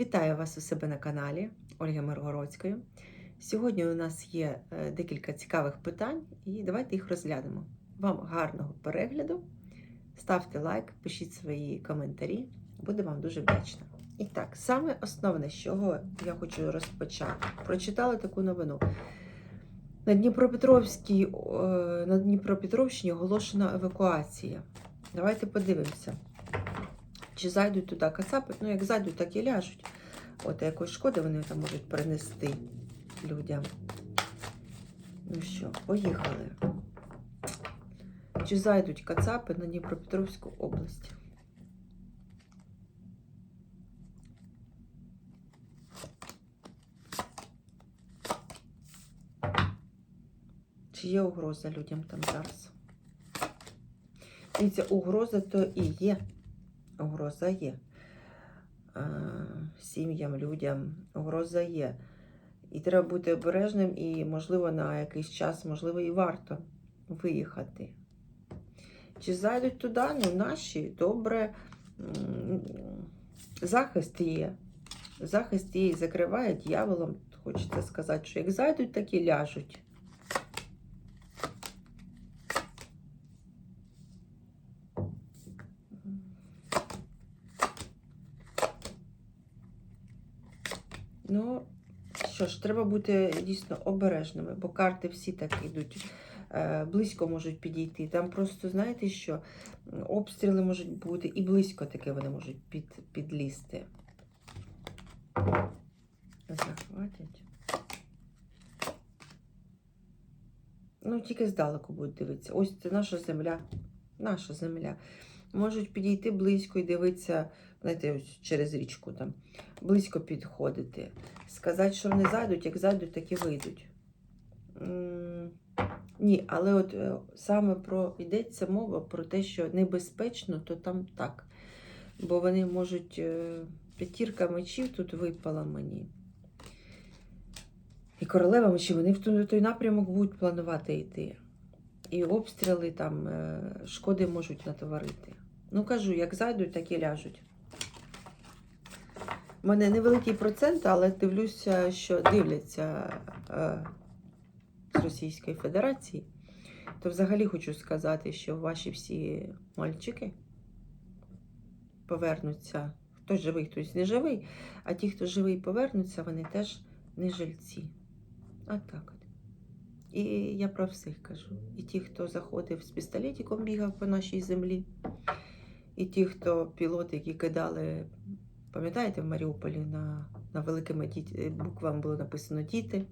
Вітаю вас у себе на каналі Ольги Миргородської. Сьогодні у нас є е, декілька цікавих питань, і давайте їх розглянемо. Вам гарного перегляду. Ставте лайк, пишіть свої коментарі. Буду вам дуже вдячна. І так, саме основне, з чого я хочу розпочати. Прочитала таку новину. На Дніпропетровській, на Дніпропетровщині оголошена евакуація. Давайте подивимося. Чи зайдуть туди кацапи? Ну, як зайдуть, так і ляжуть. От якоїсь шкоди вони там можуть принести людям. Ну що, поїхали. Чи зайдуть кацапи на Дніпропетровську область? Чи є угроза людям там зараз? Дивіться, угроза то і є. Угроза є. Сім'ям, людям угроза є. І треба бути обережним, і, можливо, на якийсь час, можливо, і варто виїхати. Чи зайдуть туди? Ну, наші добре. Захист є. Захист і закриває дьяволом. Хочеться сказати, що як зайдуть, так і ляжуть. Ну, що ж, треба бути дійсно обережними, бо карти всі так йдуть. е, Близько можуть підійти. Там просто, знаєте що, обстріли можуть бути, і близько таке вони можуть під, підлізти. Захватять. Ну, тільки здалеку будуть дивитися. Ось це наша земля. Наша земля. Можуть підійти близько і дивитися, знаєте, через річку там, близько підходити. Сказати, що вони зайдуть, як зайдуть, так і вийдуть. Ні, але от е, саме про йдеться мова про те, що небезпечно, то там так. Бо вони можуть. е, П'ятірка мечів тут випала мені. І королева мечів, вони в той, напрямок будуть планувати йти. І обстріли там, е, шкоди можуть натоварити. Ну, кажу, як зайдуть, так і ляжуть. У мене невеликий процент, але дивлюся, що дивляться е, з Російської Федерації. То взагалі хочу сказати, що ваші всі мальчики повернуться. Хтось живий, хтось не живий. А ті, хто живий повернуться, вони теж не жильці. А так от. І я про всіх кажу. І ті, хто заходив з пістолетиком, бігав по нашій землі, і ті, хто пілоти, які кидали, пам'ятаєте, в Маріуполі на, на великими діт- буквами було написано діти.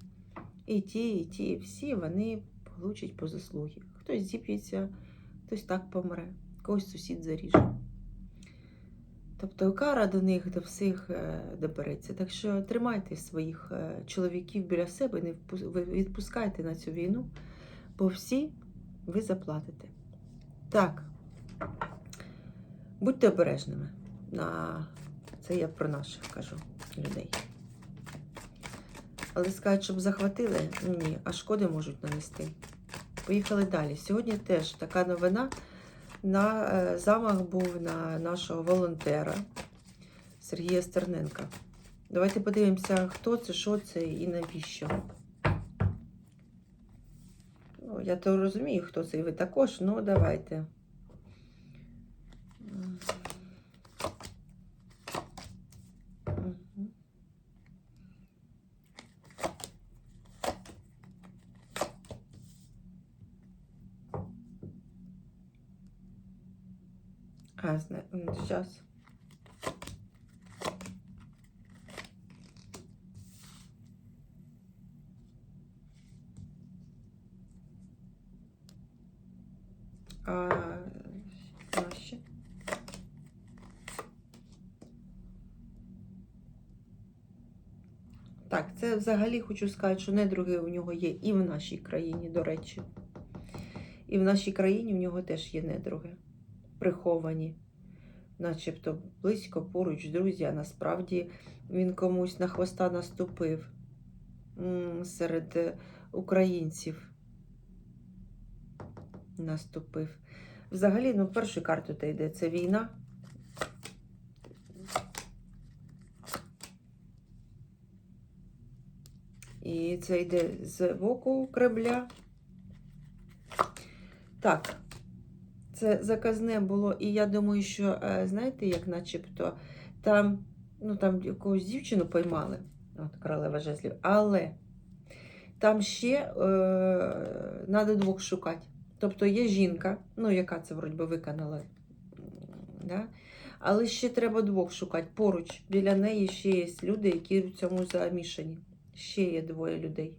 І ті, і ті, і всі вони получать по заслугі. Хтось зіп'ється, хтось так помре, когось сусід заріже. Тобто кара до них, до всіх е, добереться. Так що тримайте своїх е, чоловіків біля себе, не відпускайте на цю війну, бо всі ви заплатите. Так, будьте обережними. Це я про наших кажу людей. Але скажуть, щоб захватили, ні, а шкоди можуть нанести. Поїхали далі. Сьогодні теж така новина. На е, замах був на нашого волонтера Сергія Стерненка. Давайте подивимося, хто це, що це і навіщо. Ну, я то розумію, хто це, і ви також, ну давайте. 嗯。Взагалі хочу сказати, що недруги у нього є і в нашій країні, до речі. І в нашій країні у нього теж є недруги приховані, начебто близько поруч, друзі, а насправді він комусь на хвоста наступив серед е, українців. Наступив. Взагалі, ну, першу карту та йде це війна. І це йде з боку крабля. Так, це заказне було, і я думаю, що, е, знаєте, як начебто там, ну там якогось дівчину поймали, от королева жезлів, але там ще треба двох шукати. Тобто є жінка, ну яка це вроді би виконала, да? але ще треба двох шукати. Поруч біля неї ще є люди, які в цьому замішані. Ще є двоє людей.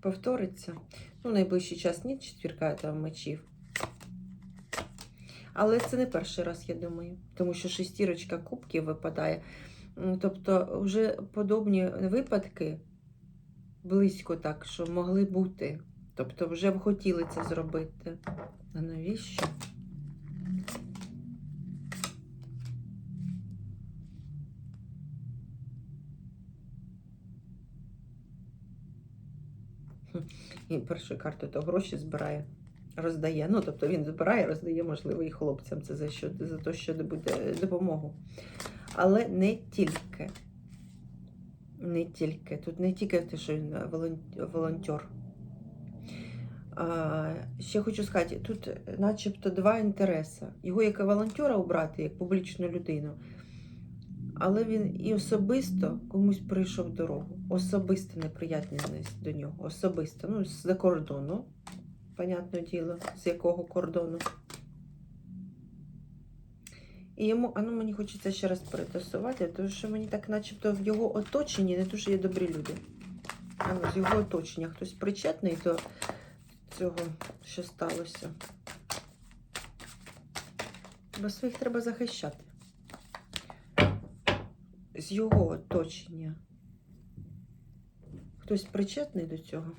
Повториться. Ну, найближчий час ні, четвірка там мечів. Але це не перший раз, я думаю, тому що шестірочка кубків випадає. Тобто, вже подобні випадки близько так, що могли бути. Тобто, вже б хотіли це зробити. А навіщо? І першу карту то гроші збирає, роздає. Ну, тобто він збирає, роздає, можливо, і хлопцям це за що за те, що буде допомогу. Але не тільки. Не тільки. Тут не тільки те, що він волонтер. А, ще хочу сказати, тут начебто два інтереси. Його як волонтера обрати, як публічну людину. Але він і особисто комусь прийшов дорогу. Особисто неприятність до нього. Особисто. Ну, з-за кордону. Понятне діло, з якого кордону. І йому, а ну мені хочеться ще раз перетасувати, тому що мені так начебто в його оточенні не дуже є добрі люди. А ну, з його оточення хтось причетний до цього, що сталося. Бо своїх треба захищати. З його оточення. Хтось причетний до цього.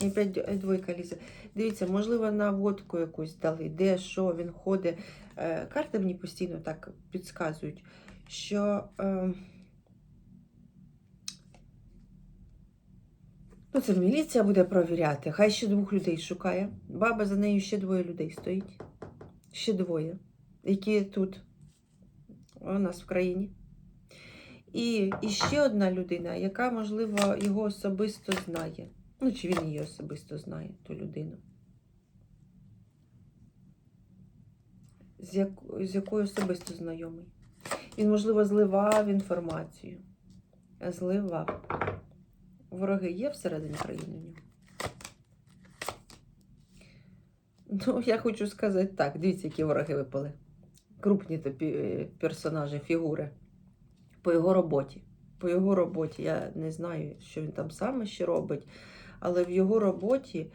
І опять д- двойка лізе. Дивіться, можливо, наводку якусь дали, де, що він ходить. Е, Карти мені постійно так підказують, що е, ну, це міліція буде провіряти. Хай ще двох людей шукає. Баба за нею ще двоє людей стоїть. Ще двоє, які тут у нас в країні. І, і ще одна людина, яка, можливо, його особисто знає. Ну, чи він її особисто знає, ту людину. З, як, з якою особисто знайомий. Він, можливо, зливав інформацію. Зливав. Вороги є всередині країни? Ну, я хочу сказати так, дивіться, які вороги випали. Крупні е, персонажі, фігури. По його роботі. По його роботі. Я не знаю, що він там саме ще робить, але в його роботі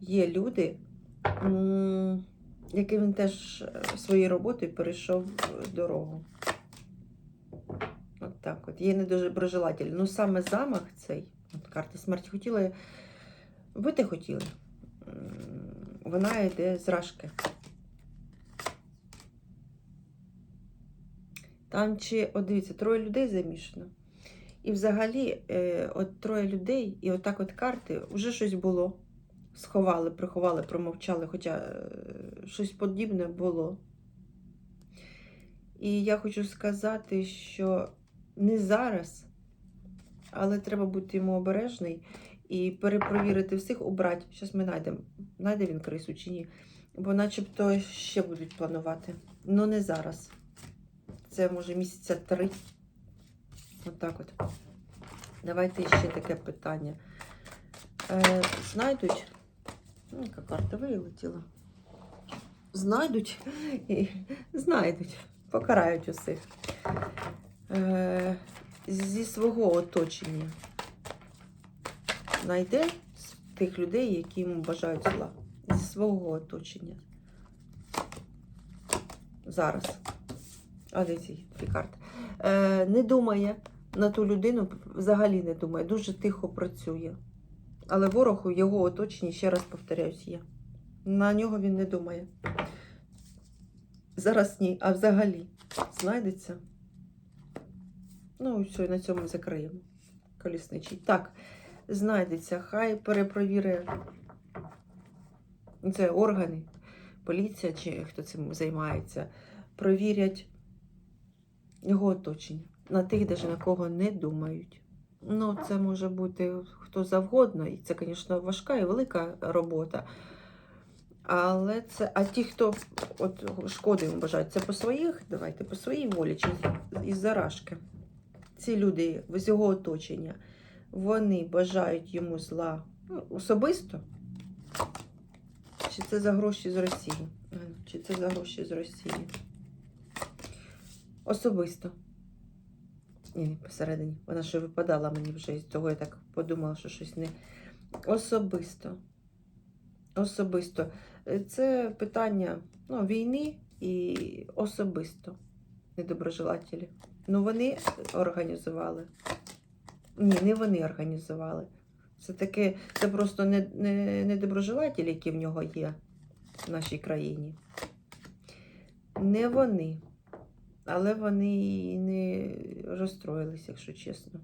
є люди, яким він теж е, своєю роботою перейшов е, дорогу. От так от. Є не дуже доброжелатель. Ну саме замах цей, от карта смерті хотіла, вбити хотіли. Вона йде з. Там чи, от дивіться, троє людей замішано. І взагалі, е, от троє людей, і отак от карти, вже щось було. Сховали, приховали, промовчали, хоча е, щось подібне було. І я хочу сказати, що не зараз, але треба бути йому обережний і перепровірити всіх, убрати. Зараз ми знайдемо, знайде він крису чи ні. Бо начебто ще будуть планувати. Ну не зараз. Це може місяця три. Отак от. Давайте ще таке питання. Е, знайдуть. Ну, яка карта вилетіла. Знайдуть і знайдуть. Покарають усіх. Е, зі свого оточення. Знайде тих людей, які йому бажають зла. Зі свого оточення. Зараз. А дивіться, дві карти. Е, не думає на ту людину, взагалі не думає, дуже тихо працює. Але ворог у його оточенні, ще раз повторяюсь, є. На нього він не думає. Зараз ні, а взагалі знайдеться. Ну, все, на цьому закриємо. Колісничий. Так, знайдеться, хай перепровірить це органи, поліція чи хто цим займається, провірять його оточення, на тих, навіть на кого не думають. Ну, це може бути хто завгодно, і це, звісно, важка і велика робота. Але це, а ті, хто от шкоди йому бажають, це по своїх, давайте, по своїй волі чи із заражки. Ці люди з його оточення, вони бажають йому зла ну, особисто. Чи це за гроші з Росії? Чи це за гроші з Росії? Особисто. Ні, посередині. Вона ще випадала мені вже з того, я так подумала, що щось не особисто. Особисто. Е, Це питання ну, війни і особисто недоброжелателі. Ну, вони організували. Ні, не вони організували. Це таке, це просто не, не, недоброжелателі, які в нього є в нашій країні. Не вони. Але вони і не розстроїлись, якщо чесно.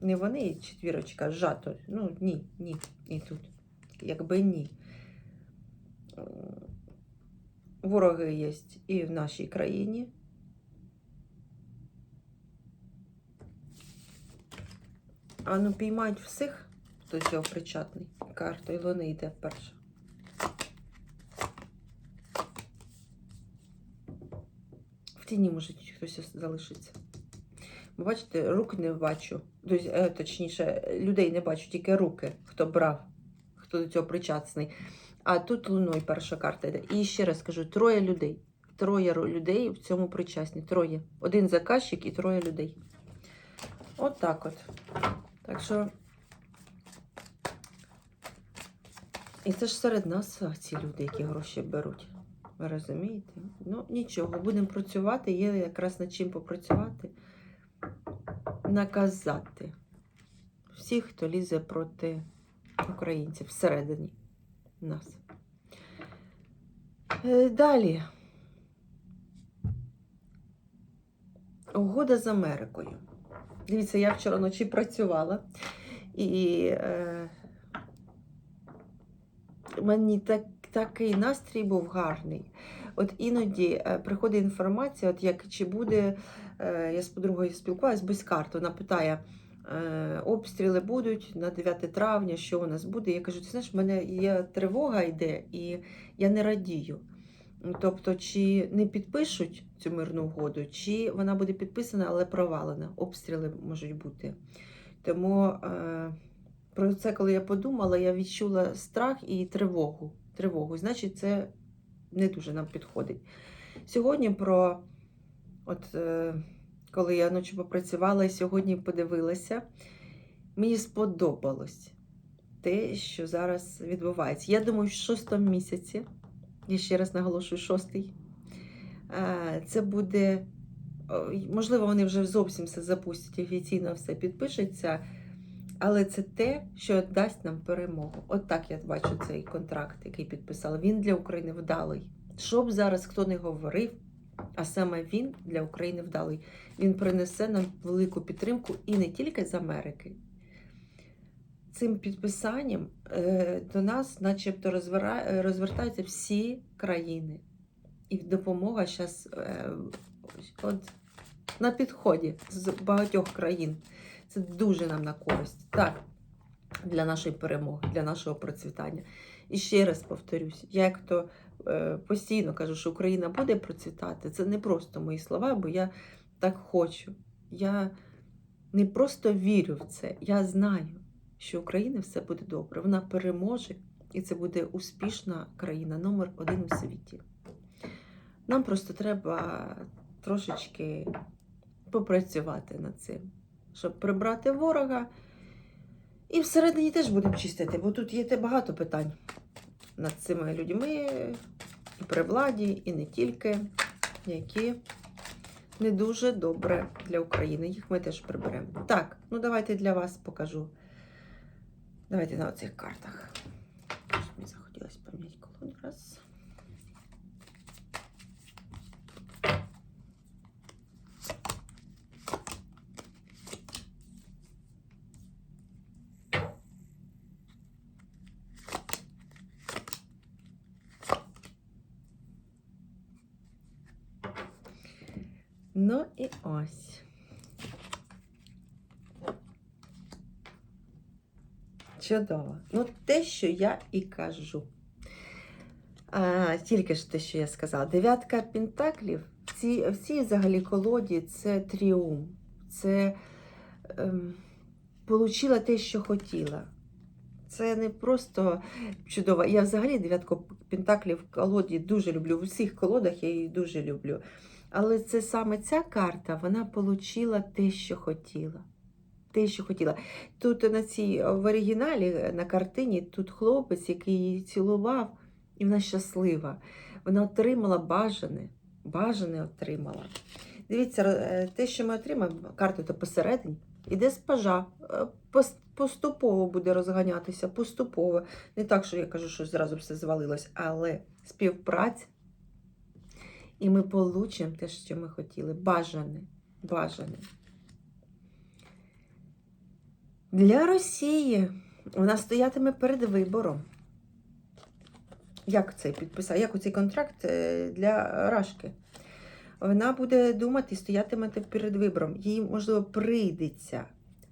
Не вони, четвірочка, зжато. Ну, ні, ні, і тут. Якби ні. Вороги є і в нашій країні. А ну піймають всіх, хто цього причетний. Карта Ілони йде перша. Тіні може хтось залишиться. Бо бачите, рук не бачу. Е, точніше, людей не бачу, тільки руки, хто брав, хто до цього причасний. А тут луною перша карта йде. І ще раз кажу: троє людей. Троє людей в цьому причасні. Троє. Один заказчик і троє людей. От так от. Так що. І це ж серед нас ці люди, які гроші беруть. Ви розумієте? Ну, нічого, будемо працювати, є якраз над чим попрацювати. Наказати всіх, хто лізе проти українців всередині нас. Е, Далі. Угода з Америкою. Дивіться, я вчора вночі працювала, і е, мені так, такий настрій був гарний. От іноді е, приходить інформація, от як чи буде, е, я з подругою спілкувалася без карт, вона питає, е, обстріли будуть на 9 травня, що у нас буде. Я кажу, ти знаєш, в мене є тривога йде, і я не радію. Тобто, чи не підпишуть цю мирну угоду, чи вона буде підписана, але провалена. Обстріли можуть бути. Тому про це, коли я подумала, я відчула страх і тривогу. тривогу. Значить, це не дуже нам підходить. Сьогодні про, от е, коли я ночі попрацювала і сьогодні подивилася, мені сподобалось те, що зараз відбувається. Я думаю, в шостому місяці, я ще раз наголошую, шостий, е, це буде, можливо, вони вже зовсім все запустять, офіційно все підпишеться. Але це те, що дасть нам перемогу. От так я бачу цей контракт, який підписали. Він для України вдалий. Що б зараз хто не говорив, а саме він для України вдалий. Він принесе нам велику підтримку і не тільки з Америки. Цим підписанням е, до нас, начебто, розвертаються всі країни. І допомога зараз е, от, на підході з багатьох країн. Це дуже нам на користь. Так, для нашої перемоги, для нашого процвітання. І ще раз повторюсь, я як то е, постійно кажу, що Україна буде процвітати. Це не просто мої слова, бо я так хочу. Я не просто вірю в це, я знаю, що Україна все буде добре. Вона переможе, і це буде успішна країна номер один у світі. Нам просто треба трошечки попрацювати над цим щоб прибрати ворога. І всередині теж будемо чистити, бо тут є багато питань над цими людьми і при владі, і не тільки, які не дуже добре для України. Їх ми теж приберемо. Так, ну давайте для вас покажу. Давайте на оцих картах. Мені захотілося поміняти колоду. Раз. Ну і ось. Чудово. Ну, те, що я і кажу. А, тільки ж те, що я сказала. Дев'ятка пентаклів в цій, взагалі колоді це тріумф. Це ем, получила те, що хотіла. Це не просто чудово. Я взагалі дев'ятку в колоді дуже люблю. В усіх колодах я її дуже люблю. Але це саме ця карта, вона отримала те, що хотіла. Те, що хотіла. Тут на цій в оригіналі на картині тут хлопець, який її цілував, і вона щаслива. Вона отримала бажане, бажане отримала. Дивіться, е, те, що ми отримаємо, карту то посередині, іде з пажа. Е, Поступово буде розганятися, поступово. Не так, що я кажу, що зразу все звалилось, але співпраця. І ми получимо те, що ми хотіли. Бажане. Бажане. Для Росії вона стоятиме перед вибором. Як це підписати? Як оцей контракт е, для Рашки? Вона буде думати і стоятиме перед вибором. Їй, можливо, прийдеться.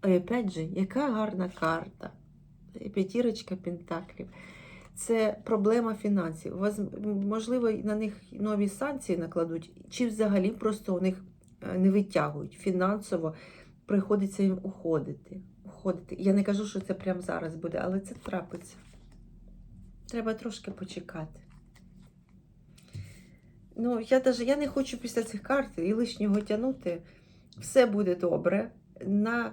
І опять же, яка гарна карта. П'ятірочка пентаклів. Це проблема фінансів. Можливо, на них нові санкції накладуть, чи взагалі просто у них е, не витягують. Фінансово приходиться їм уходити. уходити. Я не кажу, що це прямо зараз буде, але це трапиться. Треба трошки почекати. Ну, я даже я не хочу після цих карт і лишнього тягнути. Все буде добре. На,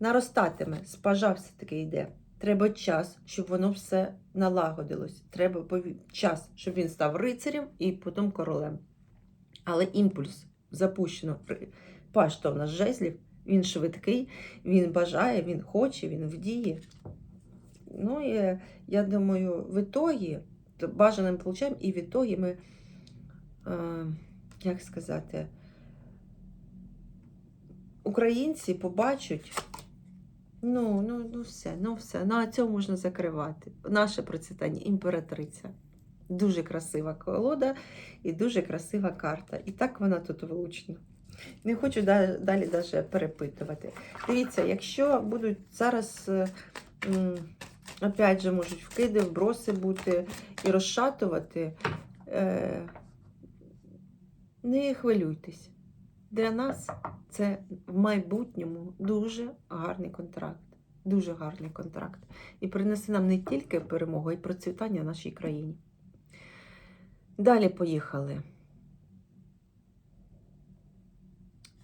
наростатиме, спажа все-таки йде. Треба час, щоб воно все налагодилось. Треба час, щоб він став рицарем і потім королем. Але імпульс запущено. При- Паш то в нас жезлів, він швидкий, він бажає, він хоче, він вдіє. Ну і я думаю, в ітогі, то получаємо, і в ітогі ми, е, як сказати, українці побачать. Ну, ну, ну все, ну все. На цьому можна закривати. Наше процвітання імператриця. Дуже красива колода і дуже красива карта. І так вона тут влучна. Не хочу далі даже перепитувати. Дивіться, якщо будуть зараз, е, опять же, можуть вкиди, вброси бути і розшатувати, е, не хвилюйтесь. Для нас це в майбутньому дуже гарний контракт. Дуже гарний контракт. І принесе нам не тільки перемогу, а й процвітання нашій країні. Далі поїхали.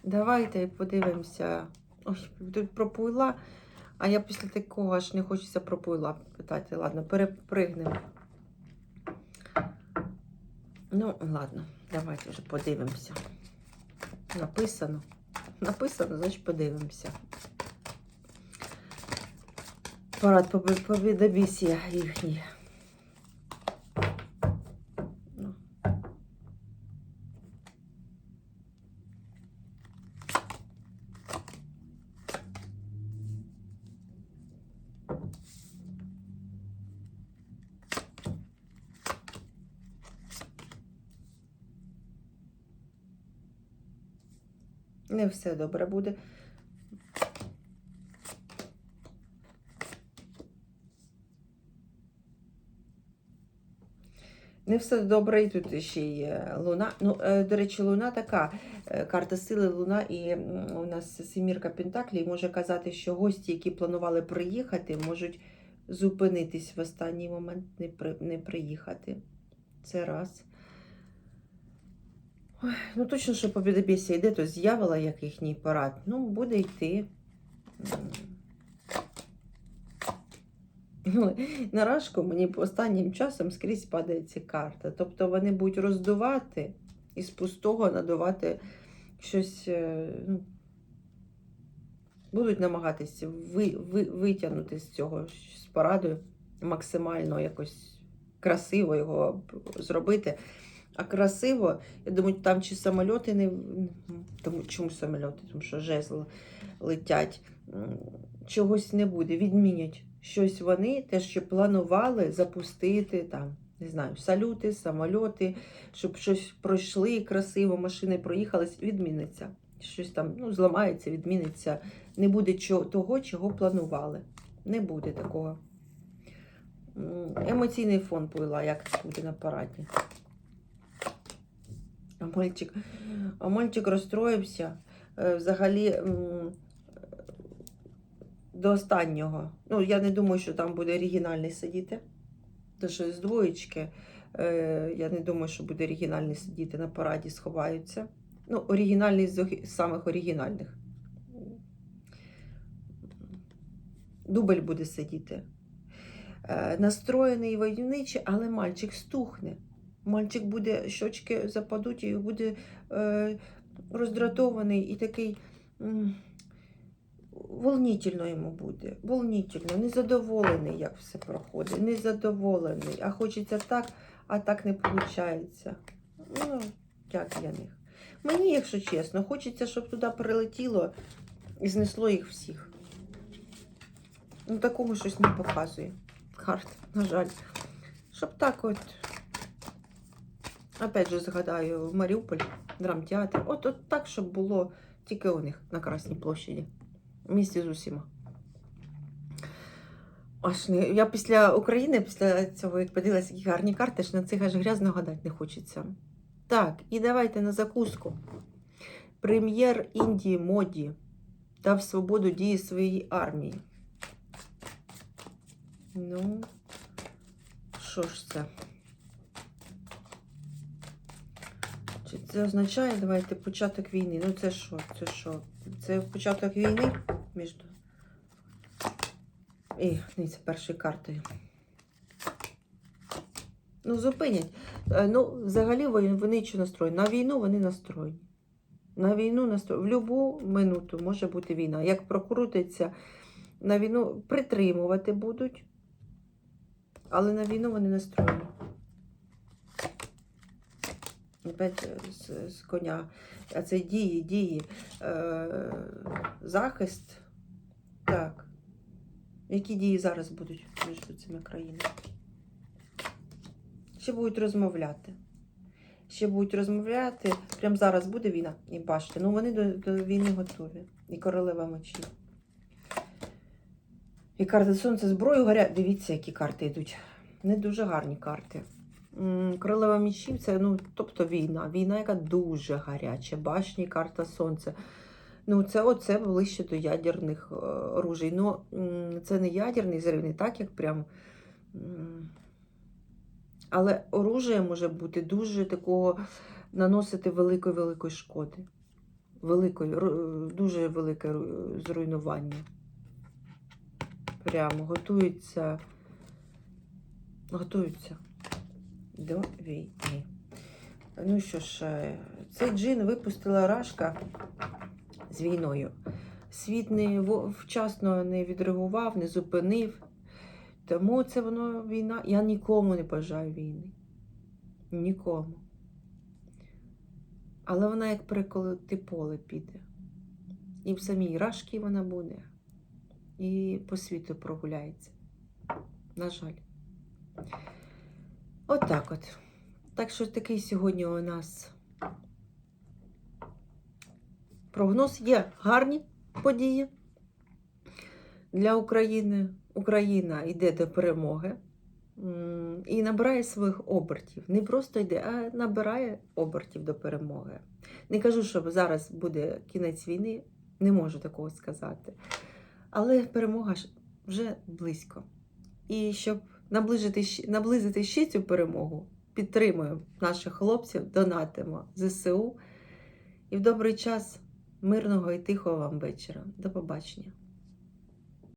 Давайте подивимося. Ой, тут про пуйла, а я після такого аж не хочеться про пуйла питати. Ладно, перепригнемо. Ну, ладно, давайте вже подивимося. Написано. Написано, значить подивимося. Парад побі- побідобісія їхній. Ну. Не все добре буде. Не все добре, і тут ще є луна. Ну, е, до речі, луна така е, карта сили луна, і у нас сімірка Пентаклів може казати, що гості, які планували приїхати, можуть зупинитись в останній момент, не, при, не приїхати. Це раз. Ой, ну точно, що побідобєсія йде, то з'явила як їхній парад. Ну, буде йти. Ну, На рашку мені останнім часом скрізь падає ці карта. Тобто вони будуть роздувати і з пустого надувати щось. е, Ну, будуть намагатися ви, ви, витягнути з цього з параду максимально якось красиво його зробити. А красиво, я думаю, там чи самольоти не. Тому, чому самольоти? Тому що жезл летять. Чогось не буде, відмінять щось вони, те, що планували запустити там не знаю, салюти, самольоти, щоб щось пройшли красиво, машини проїхались, відміниться. Щось там ну, зламається, відміниться. Не буде того, чого планували. Не буде такого. Емоційний фон повела, як буде на параді. Мальчик, мальчик розстроївся. Е, Взагалі до останнього. Ну, я не думаю, що там буде оригінальний сидіти. Тому що з двоєчки, е, я не думаю, що буде оригінальний сидіти на параді, сховаються. Ну, оригінальний з самих оригінальних. Дубль буде сидіти. Е, настроєний войовничий, але мальчик стухне. Мальчик буде, щочки западуть і буде е, роздратований і такий. м, Волнительно йому буде, волнительно, незадоволений, як все проходить, незадоволений, а хочеться так, а так не виходить. Ну, як для них. Мені, якщо чесно, хочеться, щоб туди прилетіло і знесло їх всіх. Ну, такого щось не показує. Карт, на жаль. Щоб так от. Опять же згадаю Маріуполь, драмтеатр. От, от так, щоб було тільки у них на Красній площаді. В місті з усіма. Аж не... Я після України, після цього, як подивилася, які гарні карти, ж на цих аж грязно гадати не хочеться. Так, і давайте на закуску. Прем'єр Індії Моді дав свободу дії своїй армії. Ну, що ж це? Чи це означає, давайте, початок війни? Ну, це що? Це що? Це початок війни між. І, це першою картою. Ну, зупинять. Е, Ну, взагалі вони що настроєні? На війну вони настроєні. На війну настроєні. В будь-яку минуту може бути війна. Як прокрутиться на війну, притримувати будуть, але на війну вони настроєні. Опять з, з коня. А це дії, дії. Е, захист. Так. Які дії зараз будуть між цими країнами? Ще будуть розмовляти. Ще будуть розмовляти. Прямо зараз буде війна. І бачите, ну вони до, до війни готові. І королева мечів. І карти сонця зброю горять. Дивіться, які карти йдуть. Не дуже гарні карти. Королева мечів це, ну, тобто війна. Війна, яка дуже гаряча. Башні, карта сонця. Ну, це оце ближче до ядерних е, оружій. Ну, це не ядерний зрив, не так, як прям. Але оружие може бути дуже такого наносити великої великої шкоди. Великої, дуже велике зруйнування. Прямо готуються. Готуються до війни. Ну що ж, е, цей джин випустила рашка з війною. Світ не вчасно не відреагував, не зупинив. Тому це воно війна. Я нікому не бажаю війни. Нікому. Але вона як переколоти поле піде. І в самій рашки вона буде, і по світу прогуляється. На жаль. Отак от, от. Так що такий сьогодні у нас прогноз є гарні події для України. Україна йде до перемоги і набирає своїх обертів. Не просто йде, а набирає обертів до перемоги. Не кажу, що зараз буде кінець війни, не можу такого сказати. Але перемога вже близько. І щоб наближити, щ- наблизити ще цю перемогу, підтримуємо наших хлопців, донатимо ЗСУ. І в добрий час мирного і тихого вам вечора. До побачення.